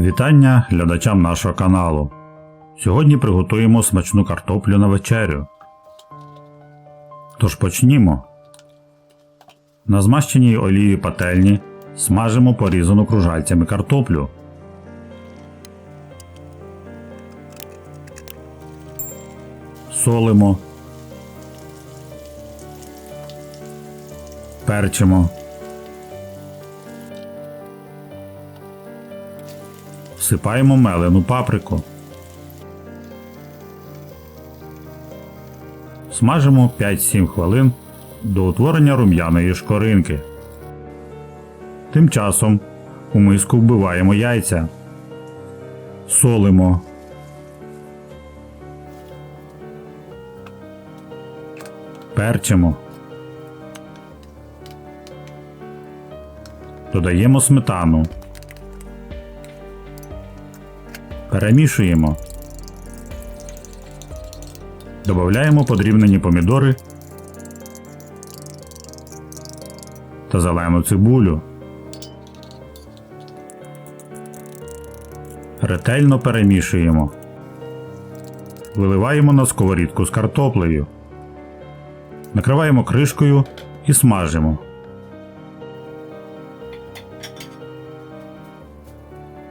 Вітання глядачам нашого каналу. Сьогодні приготуємо смачну картоплю на вечерю. Тож почнімо. На змащеній олією пательні смажимо порізану кружальцями картоплю. Солимо. Перчимо. Всипаємо мелену паприку. Смажимо 5-7 хвилин до утворення рум'яної шкоринки. Тим часом у миску вбиваємо яйця. Солимо. Перчимо. Додаємо сметану. Перемішуємо. Додаємо подрібнені помідори та зелену цибулю. Ретельно перемішуємо. Виливаємо на сковорідку з картоплею. Накриваємо кришкою і смажимо.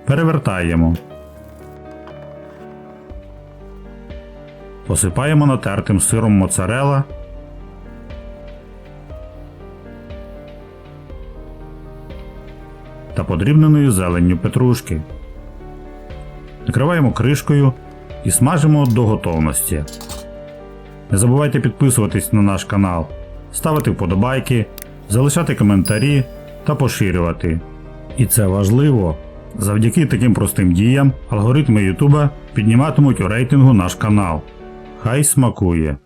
Перевертаємо. Посипаємо натертим сиром моцарела. Та подрібненою зеленню петрушки. Накриваємо кришкою і смажимо до готовності. Не забувайте підписуватись на наш канал, ставити вподобайки, залишати коментарі та поширювати. І це важливо. Завдяки таким простим діям алгоритми Ютуба підніматимуть у рейтингу наш канал. Хай смакує!